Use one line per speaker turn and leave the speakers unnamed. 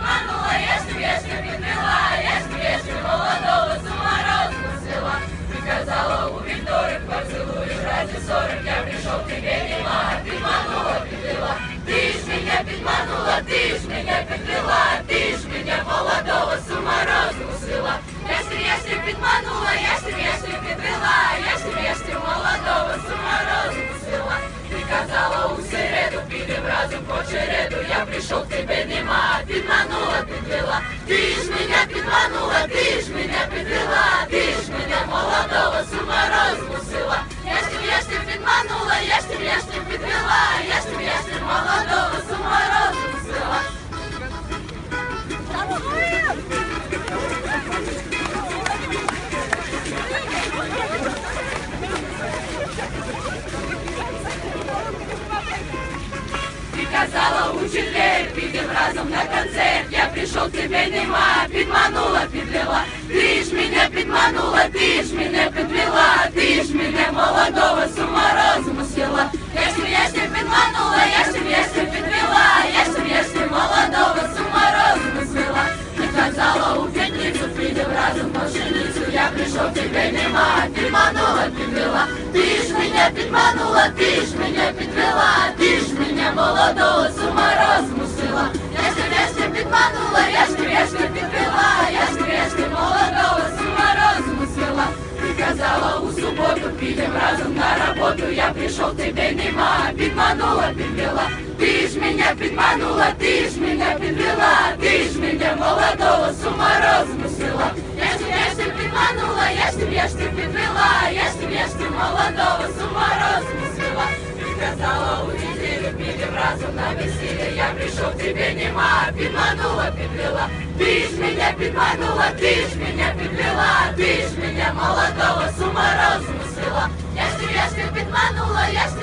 підманула, яшки, яшки піднила, яшки, а яшки молодого, самородку взяла. Приказала убить вівторок поцілую, ради сорок я пришел к тебе нема, підманула, підвела. Ты ж меня підманула, ты ж меня підвела, ты ж меня молодого, самородку взяла. Яшки, яшки підманула, яшки, яшки підвела, яшки, яшки молодого, самородку Ты Приказала у середу, підем разом по череду, я пришел к тебе пидманула, подвела, ты ж меня пидманула, ты ж меня подвела, ты ж меня молодого с ума тебе нема, підманула, підвела. Ти ж мене підманула, ти ж мене підвела, ти ж мене молодого з ума розуму сіла. Я ж я ж тебе підманула, я ж я ж підвела, я ж я ж молодого з ума розуму сіла. Ти казала у п'ятницю, підем разом пшеницю. Я прийшов, тебе нема, підманула, підвела. Ти ж мене підманула, ти ж мене підвела, ти ж підем разом на роботу. Я прийшов, тебе нема, підманула, підвела. Ти ж мене підманула, ти ж мене підвела, ти ж мене молодого з ума розуму сила. Я ж тебе ж тебе підманула, я ж тебе ж тебе підвела, я ж тебе ж тебе молодого з ума розуму сила. Ти казала у неділю, підем разом на весілля. Я прийшов, тебе нема, підманула, підвела. Ти ж мене підманула, ти ж мене підвела, Підманула,